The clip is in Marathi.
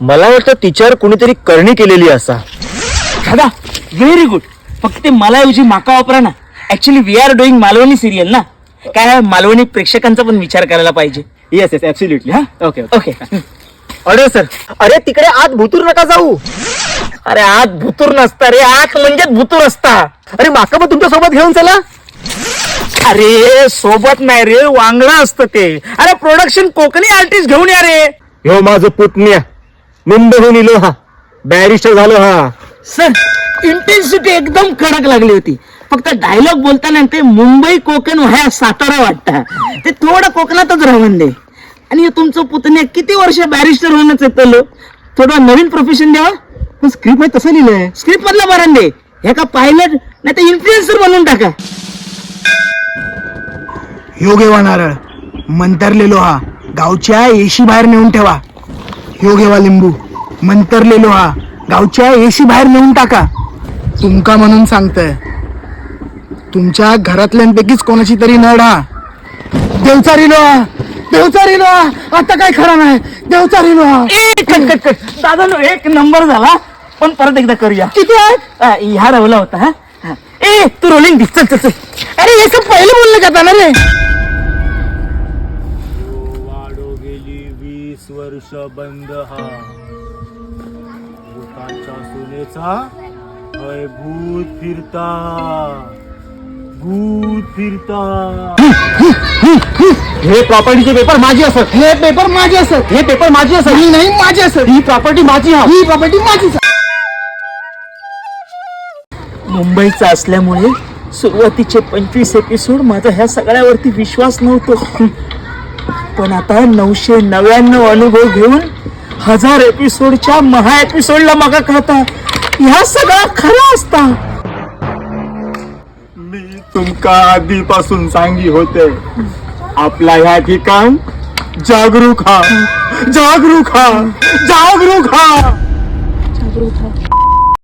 मला वाटतं तिच्यावर कुणीतरी करणी केलेली असा. दादा व्हेरी गुड फक्त ते मला ऐवजी माका वापरा ना. Actually we are doing Malvani serial ना. काय मालवणी प्रेक्षकांचा पण विचार करायला पाहिजे. येस येस ऍब्सोल्युटली हा? ओके ओके अरे सर अरे तिकडे आत भुतूर नका जाऊ. अरे आत भुतूर नसता रे. आत म्हणजे भुतूर असता. अरे माका पण तुमच्यासोबत घेऊन चला. अरे सोबत नाही रे. वांगडा असतं ते. अरे प्रोडक्शन कोकणी आर्टिस्ट घेऊन या रे. ह्यो माझं पुतण्या. मुंबईहून इलो हा. बॅरिस्टर झालो हा. सर इंटेन्सिटी एकदम कडक लागली होती. फक्त डायलॉग बोलताना ते मुंबई कोकण ह्या सातारा वाटतं. ते थोडं कोकणातच राहून दे. आणि हे तुमचं पुतण्या किती वर्ष बॅरिस्टर होणंच येतं थोडं नवीन प्रोफेशन द्यावा. पण स्क्रिप्टमध्ये तसं लिहिलंय. स्क्रिप्ट मधला बरं दे. हे का पायलट नाही तर इन्फ्लुएन्सर बनवून टाका. योगेवा नारळ मंतरलेलो हा. गावच्या एशी बाहेर नेऊन ठेवा. योगेवा लिंबू. मंतरलेलो हा. गावच्या एशी बाहेर नेऊन टाका. तुमका म्हणून सांगतय. तुमच्या घरातल्यांपैकीच कोणाची तरी नड हा. देवचारीलो हा. देवचारीलो हा. आता काय खरं नाही. देवचारीलो हा. ए कट कट कट. दादा नो एक नंबर झाला. पण परत एकदा करूया. किती आहे? हा, ह्या रवला होता हा? हा. ए तू रोलिंग दिस चल चल चल. अरे हे सब पहिलं बोललं का ना रे? वर्ष बंद हा. भूताच्या सुनेचा हय भूत फिरता. भूत फिरता. हे प्रॉपर्टीचे पेपर माझी असत. हे पेपर माझे असत. हे पेपर माझी असत. ही नाही माझे असत. ही प्रॉपर्टी माझी हा ही प्रॉपर्टी माझीच. मुंबईचा असल्यामुळे सुरुवातीचे पंचवीस एपिसोड माझा ह्या सगळ्यावरती विश्वास नव्हतो. पण आता नऊशे नव्याण्णव अनुभव घेऊन हजार एपिसोडच्या महा एपिसोडला मगा कळता ह्या सगळा खरा असता. मी तुमका आधीपासून सांगी होते आपला ह्या ठिकाण जागरूक हा. जागरूक हा. जागरूक हा.